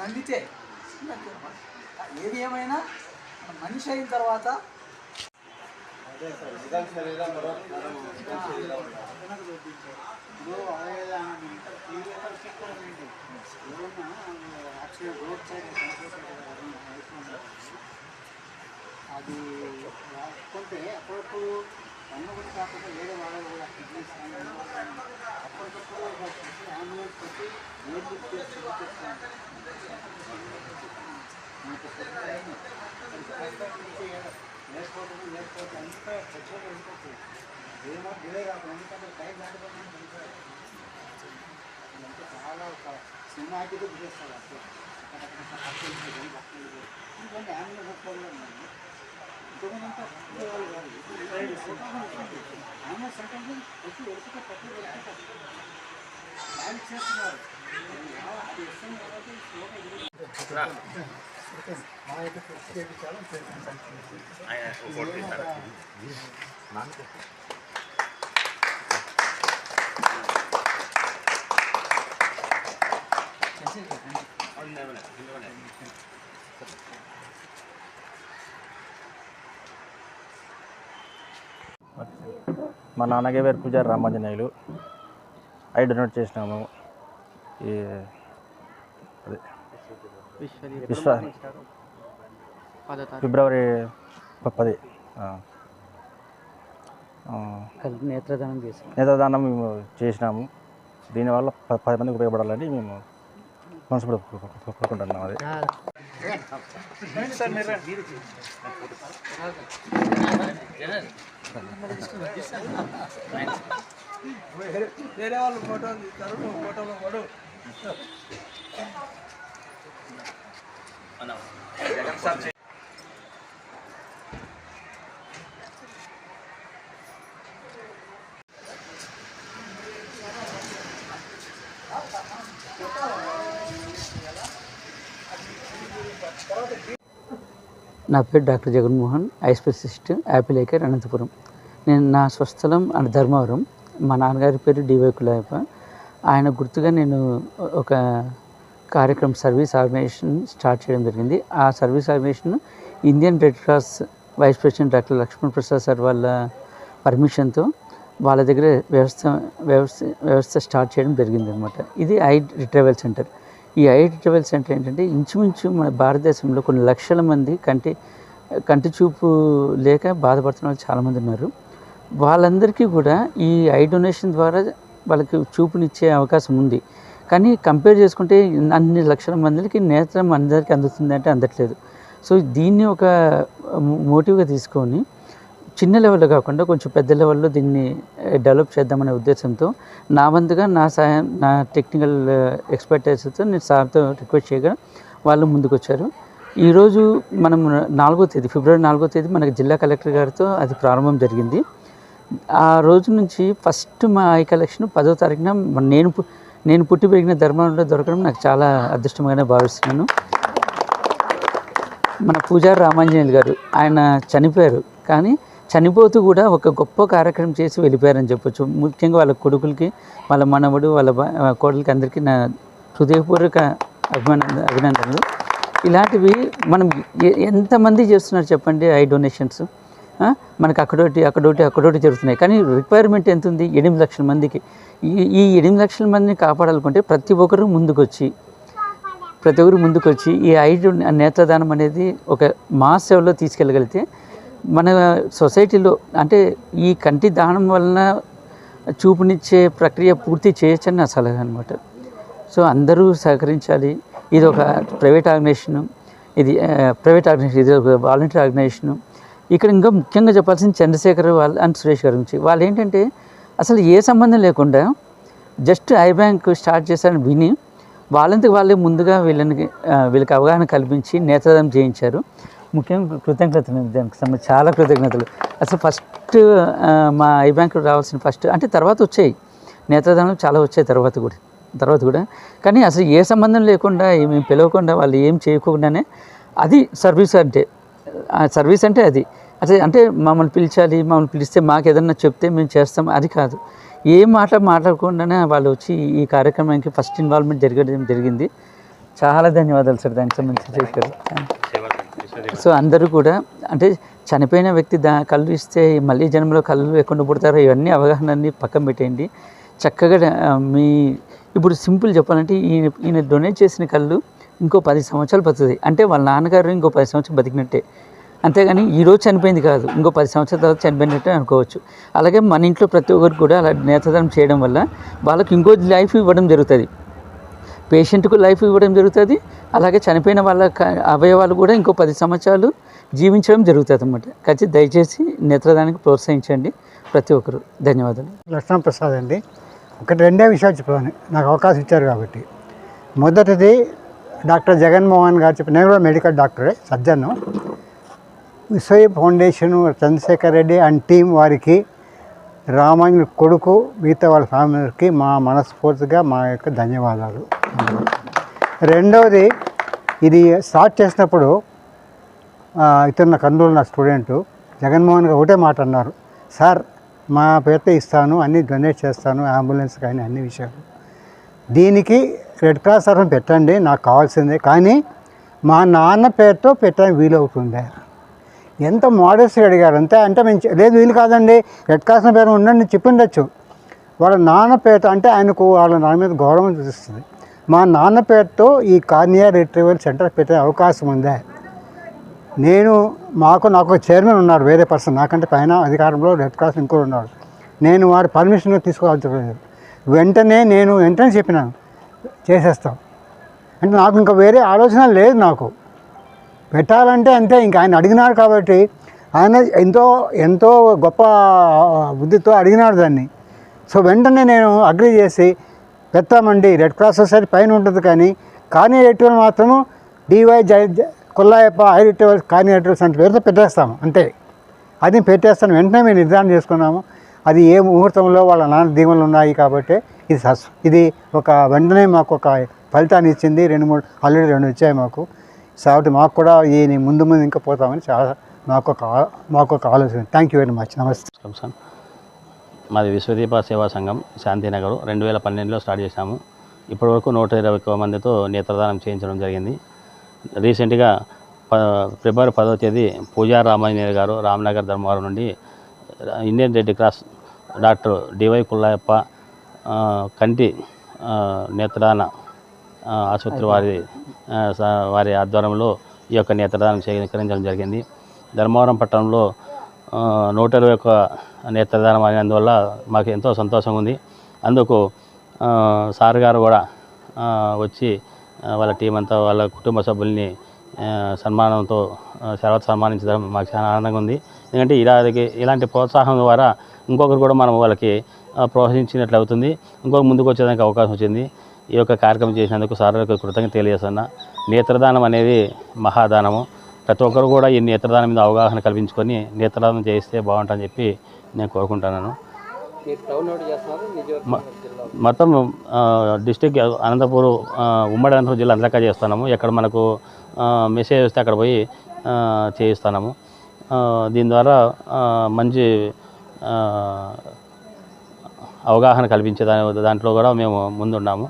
నమ్మితే ఏది ఏమైనా మనం మనిషి అయిన తర్వాత అది కొంటే అప్పుడప్పుడు అన్న కూడా కాకుండా వేరే వాళ్ళు కూడా కిడ్నీస్ అప్పటికప్పుడు అంబులెన్స్ పెట్టి ఏం బుక్ చేసి బుక్ చేస్తాను అంతా చచ్చిపోయి వెళ్ళిపోతుంది ఏమో డిలే కాకుండా ఎందుకంటే టైం దాటిపోతుంది ఇదంతా చాలా ఒక సినిమా చేస్తారు అప్పుడు ఉన్నాయి కాదు ఆమె సంకల్పం వచ్చి వెళ్తే పట్టు వెళ్తే ఆయన చేస్తున్నారు అది ఇష్టం కాబట్టి శ్లోక ఎదురు మా యొక్క చేయించాలని మా నాన్నగారి పేరు పూజారి రామాంజనేయులు. ఐ డొనేట్ చేసినాము. ఈ అదే. విశ్వ ఫిబ్రవరి పది. నేత్రదానం చేసి. నేత్రదానం మేము చేసినాము. దీనివల్ల పది మందికి ఉపయోగపడాలని మేము మనసు కోరుకుంటున్నాం అది. వేరే వేరే వాళ్ళు ఫోటోలు తీస్తారు నువ్వు ఫోటోలో పడు. నా పేరు doctor Jaganmohan eye apple eye care Anantapuram. నేను నా స్వస్థలం ధర్మవరం. మా నాన్నగారి పేరు డివై కులాయప్ప. ఆయన గుర్తుగా నేను ఒక కార్యక్రమం సర్వీస్ ఆర్గనైజేషన్ స్టార్ట్ చేయడం జరిగింది. ఆ service organisation Indian red cross vice president doctor Lakshman Prasad sir వాళ్ళ పర్మిషన్తో వాళ్ళ దగ్గర వ్యవస్థ వ్యవస్థ వ్యవస్థ స్టార్ట్ చేయడం జరిగింది అనమాట ఇది ఐ రిట్రావెల్ సెంటర్. ఈ ఐఐటి ట్రావెల్ సెంటర్ ఏంటంటే ఇంచుమించు మన భారతదేశంలో కొన్ని లక్షల మంది కంటి కంటి చూపు లేక బాధపడుతున్న వాళ్ళు చాలామంది ఉన్నారు. వాళ్ళందరికీ కూడా ఈ ఐ డొనేషన్ ద్వారా వాళ్ళకి చూపునిచ్చే అవకాశం ఉంది. కానీ కంపేర్ చేసుకుంటే అన్ని లక్షల మందికి నేత్రం అందరికీ అందుతుంది అంటే అందట్లేదు. సో దీన్ని ఒక మోటివ్గా తీసుకొని చిన్న లెవెల్లో కాకుండా కొంచెం పెద్ద లెవెల్లో దీన్ని డెవలప్ చేద్దామనే ఉద్దేశంతో నా వంతుగా నా సాయం నా టెక్నికల్ ఎక్స్పర్టైజ్తో uh, నేను సార్తో రిక్వెస్ట్ చేయగా వాళ్ళు ముందుకొచ్చారు. ఈరోజు మనం నాలుగో తేదీ ఫిబ్రవరి నాలుగో తేదీ మనకి జిల్లా కలెక్టర్ గారితో అది ప్రారంభం జరిగింది. ఆ రోజు నుంచి ఫస్ట్ మా ఐ కలెక్షన్ పదో తారీఖున నేను పు- నేను పుట్టి పెరిగిన ధర్మంలో దొరకడం నాకు చాలా అదృష్టంగానే భావిస్తున్నాను. మన పూజారి రామాంజనేయులు గారు ఆయన చనిపోయారు. కానీ చనిపోతూ కూడా ఒక గొప్ప కార్యక్రమం చేసి వెళ్ళిపోయారని చెప్పొచ్చు. ముఖ్యంగా వాళ్ళ కొడుకులకి వాళ్ళ మనవడు వాళ్ళ కోడలకి కోడలికి అందరికీ నా హృదయపూర్వక అభిమాన అభినందనలు. ఇలాంటివి మనం ఎంతమంది చేస్తున్నారు చెప్పండి? Eye donations. మనకు అక్కడోటి అక్కడోటి అక్కడోటి జరుగుతున్నాయి. కానీ రిక్వైర్మెంట్ ఎంత ఉంది ఎనిమిది లక్షల మందికి. ఈ ఈ ఎనిమిది లక్షల మందిని కాపాడాలనుకుంటే ప్రతి ఒక్కరు ముందుకొచ్చి ప్రతి ఒక్కరు ముందుకొచ్చి ఈ ఐదు నేత్రదానం అనేది ఒక మాస్ సేవలో తీసుకెళ్ళగలిగితే మన సొసైటీలో అంటే ఈ కంటి దానం వలన చూపునిచ్చే ప్రక్రియ పూర్తి చేయొచ్చని నా సలహా అనమాట సో అందరూ సహకరించాలి. ఇది ఒక ప్రైవేట్ ఆర్గనైజేషను ఇది ప్రైవేట్ ఆర్గనైజేషన్ ఇది ఒక వాలంటీర్ ఆర్గనైజేషను. ఇక్కడ ఇంకా ముఖ్యంగా చెప్పాల్సింది చంద్రశేఖర్ వాళ్ళు అండ్ సురేష్ గారి గురించి. వాళ్ళు ఏంటంటే అసలు ఏ సంబంధం లేకుండా జస్ట్ ఐ బ్యాంక్ స్టార్ట్ చేశారని విని వాళ్ళంతకు వాళ్ళే ముందుగా వీళ్ళని వీళ్ళకి అవగాహన కల్పించి నేత్రదానం చేయించారు. ముఖ్యంగా కృతజ్ఞతలు దానికి సంబంధించి చాలా కృతజ్ఞతలు. అసలు ఫస్ట్ మా ఐ బ్యాంకు రావాల్సిన ఫస్ట్ అంటే తర్వాత వచ్చాయి. నేత్రదానం చాలా వచ్చాయి తర్వాత కూడా తర్వాత కూడా. కానీ అసలు ఏ సంబంధం లేకుండా మేము పిలవకుండా వాళ్ళు ఏం చేయకుండానే అది సర్వీస్ అంటే సర్వీస్ అంటే అది. అదే అంటే మమ్మల్ని పిలిచాలి మమ్మల్ని పిలిస్తే మాకు ఏదన్నా చెప్తే మేము చేస్తాం అది కాదు. ఏ మాట మాట్లాడకుండానే వాళ్ళు వచ్చి ఈ కార్యక్రమానికి ఫస్ట్ ఇన్వాల్వ్మెంట్ జరగడం జరిగింది. చాలా ధన్యవాదాలు సార్ దానికి సంబంధించి చెప్పారు. సో అందరూ కూడా అంటే చనిపోయిన వ్యక్తి దా కళ్ళు ఇస్తే మళ్ళీ జన్మలో కళ్ళు ఎక్కడ పుడతారో ఇవన్నీ అవగాహనని పక్కన పెట్టేయండి. చక్కగా మీ ఇప్పుడు సింపుల్ చెప్పాలంటే ఈయన ఈయన డొనేట్ చేసిన కళ్ళు ఇంకో పది సంవత్సరాలు బతుకుతాయి. అంటే వాళ్ళ నాన్నగారు ఇంకో పది సంవత్సరాలు బతికినట్టే. అంతేగాని ఈరోజు చనిపోయింది కాదు ఇంకో పది సంవత్సరాల తర్వాత చనిపోయినట్టే అనుకోవచ్చు. అలాగే మన ఇంట్లో ప్రతి ఒక్కరికి కూడా అలా నేతదానం చేయడం వల్ల వాళ్ళకి ఇంకో లైఫ్ ఇవ్వడం జరుగుతుంది. పేషెంట్కు లైఫ్ ఇవ్వడం జరుగుతుంది. అలాగే చనిపోయిన వాళ్ళ అవయవాలు కూడా ఇంకో పది సంవత్సరాలు జీవించడం జరుగుతుంది అన్నమాట. ఖచ్చితంగా దయచేసి నేత్రదానికి ప్రోత్సహించండి ప్రతి ఒక్కరు. ధన్యవాదాలు. లక్ష్మణప్రసాద్ అండి. ఒకటి రెండే విషయాలు చెప్పాను నాకు అవకాశం ఇచ్చారు కాబట్టి. మొదటిది డాక్టర్ జగన్మోహన్ గారు చెప్పిన నేను కూడా మెడికల్ డాక్టరే సర్జన్ను విశ్వయ foundation Chandrashekar Reddy and team వారికి రామాయణ కొడుకు మిగతా వాళ్ళ ఫ్యామిలీకి మా మనస్ఫూర్తిగా మా యొక్క ధన్యవాదాలు. రెండవది ఇది స్టార్ట్ చేసినప్పుడు ఇతను నా కర్నూలు నా స్టూడెంట్ జగన్మోహన్ గారు ఒకటే మాట అన్నారు. సార్ మా పేరుతో ఇస్తాను అన్ని డొనేట్ చేస్తాను అంబులెన్స్ కానీ అన్ని విషయాలు. దీనికి రెడ్ క్రాస్ సర్వం పెట్టండి నాకు కావాల్సిందే. కానీ మా నాన్న పేరుతో పెట్టడానికి వీలవుతుందా. ఎంత మోడల్స్గా అడిగారు. అంతే అంటే మేము లేదు వీలు కాదండి. రెడ్ క్రాస్ పేరు ఉండండి చెప్పిండొచ్చు వాళ్ళ నాన్న పేరుతో అంటే ఆయనకు వాళ్ళ నాన్న మీద గౌరవం చూపిస్తుంది. మా నాన్న పేరుతో ఈ కార్నియా రిట్రీవల్ సెంటర్ పెట్టే అవకాశం ఉందా. నేను మాకు నాకు చైర్మన్ ఉన్నారు వేరే పర్సన్. నాకంటే పైన అధికారంలో రెడ్ క్రాస్ ఇంకోటి ఉన్నాడు. నేను వారి పర్మిషన్ తీసుకోవాల్సి వెంటనే నేను వెంటనే చెప్పినాను చేసేస్తాం. అంటే నాకు ఇంకా వేరే ఆలోచన లేదు నాకు. పెట్టాలంటే అంతే ఇంకా ఆయన అడిగినాడు కాబట్టి ఆయన ఎంతో ఎంతో గొప్ప బుద్ధితో అడిగినాడు దాన్ని. సో వెంటనే నేను అగ్రి చేసి పెట్టామండి రెడ్ క్రాస్ సొసైటీ పైన ఉంటుంది కానీ కానీ మాత్రము డివై జై జ- కొల్లాయప్ప ఐ రిట్వల్ కానీ అంటే పేరుతో పెట్టేస్తాము. అంతే. అది పెట్టేస్తాను. వెంటనే మేము నిర్ధారణ చేసుకున్నాము. అది ఏ ముహూర్తంలో వాళ్ళ నాన్న దీవెనలు ఉన్నాయి కాబట్టి ఇది సస్ ఇది ఒక వెంటనే మాకు ఒక ఫలితాన్ని ఇచ్చింది. రెండు మూడు ఆల్రెడీ రెండు వచ్చాయి మాకు. కాబట్టి మాకు కూడా ఈ ముందు ముందు ఇంకా పోతామని చాలా మాకు ఒక మాకు ఒక ఆలోచన. థ్యాంక్ యూ వెరీ మచ్ నమస్తే సార్ మాది విశ్వదీప సేవా సంఘం శాంతినగర్. రెండు వేల పన్నెండులో స్టార్ట్ చేశాము. ఇప్పటివరకు నూట ఇరవై ఎక్కువ మందితో నేత్రదానం చేయించడం జరిగింది. రీసెంట్గా ప ఫిబ్రవరి పదవ తేదీ పూజా రామాంజనేయ గారు రామ్నగర్ ధర్మవరం నుండి Indian red cross doctor DY Kullayappa కంటి నేత్రదాన ఆసుపత్రి వారి వారి ఆధ్వర్యంలో ఈ యొక్క నేత్రదానం సేకరించడం జరిగింది. ధర్మవరం పట్టణంలో నూట ఇరవై ఒక్క నేత్రదానం అయినందువల్ల మాకు ఎంతో సంతోషంగా ఉంది అందుకు సార్ గారు కూడా వచ్చి వాళ్ళ టీం అంతా వాళ్ళ కుటుంబ సభ్యుల్ని సన్మానంతో ఆ, సన్మానించడం మాకు చాలా ఆనందంగా ఉంది ఎందుకంటే ఇలాంటి ఇలాంటి ప్రోత్సాహం ద్వారా ఇంకొకరు కూడా మనం వాళ్ళకి ప్రోత్సహించినట్లు అవుతుంది. ఇంకొక ముందుకు వచ్చేదానికి అవకాశం వచ్చింది. ఈ యొక్క కార్యక్రమం చేసినందుకు సార్లకు కృతజ్ఞత తెలియజేస్తున్నా. నేత్రదానం అనేది మహాదానము. ప్రతి ఒక్కరు కూడా ఈ నేత్రదానం మీద అవగాహన కల్పించుకొని నేత్రదానం చేయిస్తే బాగుంటుందని చెప్పి నేను కోరుకుంటున్నాను మొత్తం డిస్టిక్ అనంతపూర్ ఉమ్మడి అనంతపురం జిల్లా అంతలకా చేస్తున్నాము. ఎక్కడ మనకు మెసేజ్ వస్తే అక్కడ పోయి చేయిస్తున్నాము. దీని ద్వారా మంచి అవగాహన కల్పించే దాని దాంట్లో కూడా మేము ముందున్నాము.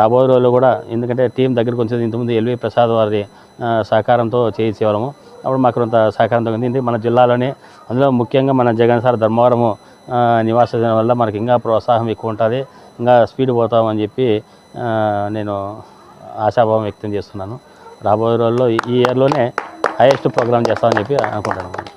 రాబోయే రోజుల్లో కూడా ఎందుకంటే టీం దగ్గరికి వచ్చేది ఇంతకుముందు ఎల్వి ప్రసాద్ వారి సహకారంతో చేయించేవాళ్ళము. అప్పుడు మాకు కొంత సహకారంతో ఉంది మన జిల్లాలోనే అందులో ముఖ్యంగా మన జగన్ సార్ ధర్మవరము నివాస వల్ల మనకి ఇంకా ప్రోత్సాహం ఎక్కువ ఉంటుంది. ఇంకా స్పీడ్ పోతామని చెప్పి నేను ఆశాభావం వ్యక్తం చేస్తున్నాను. రాబోయే రోజుల్లో ఈ ఇయర్లోనే హైయెస్ట్ ప్రోగ్రామ్ చేస్తామని చెప్పి అనుకుంటున్నాను.